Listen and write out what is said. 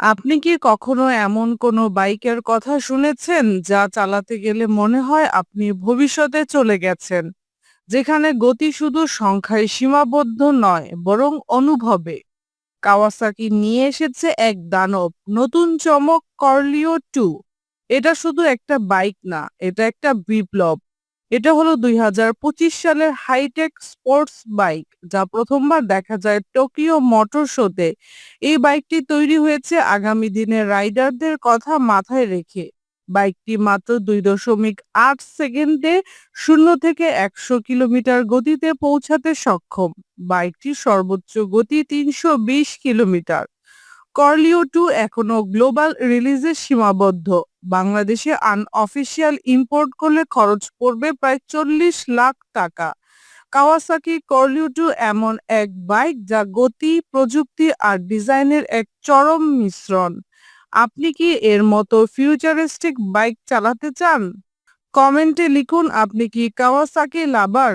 আপনি কি কখনো এমন কোনো বাইকের কথা শুনেছেন যা চালাতে গেলে মনে হয় আপনি ভবিষ্যতে চলে গেছেন? যেখানে গতি শুধু সংখ্যায় সীমাবদ্ধ নয়, বরং অনুভবে। কাওয়াসাকি নিয়ে এসেছে এক দানব, নতুন চমক কর্লিও টু এটা শুধু একটা বাইক না, এটা একটা বিপ্লব। এটা হলো দুই হাজার পঁচিশ সালের হাইটেক স্পোর্টস বাইক যা প্রথমবার দেখা যায় টোকিও মোটর শোতে এই বাইকটি তৈরি হয়েছে আগামী দিনে রাইডারদের কথা মাথায় রেখে। বাইকটি মাত্র দুই দশমিক আট সেকেন্ডে শূন্য থেকে একশো কিলোমিটার গতিতে পৌঁছাতে সক্ষম। বাইকটি সর্বোচ্চ গতি তিনশো বিশ কিলোমিটার। কর্লিও টু এখনও গ্লোবাল রিলিজে সীমাবদ্ধ। বাংলাদেশে আনঅফিসিয়াল ইম্পোর্ট করলে খরচ পড়বে প্রায় চল্লিশ লাখ টাকা। কাওয়াসাকি কর্লিও টু এমন এক বাইক যা গতি, প্রযুক্তি আর ডিজাইনের এক চরম মিশ্রণ। আপনি কি এর মতো ফিউচারিস্টিক বাইক চালাতে চান? কমেন্টে লিখুন আপনি কি কাওয়াসাকি লাভার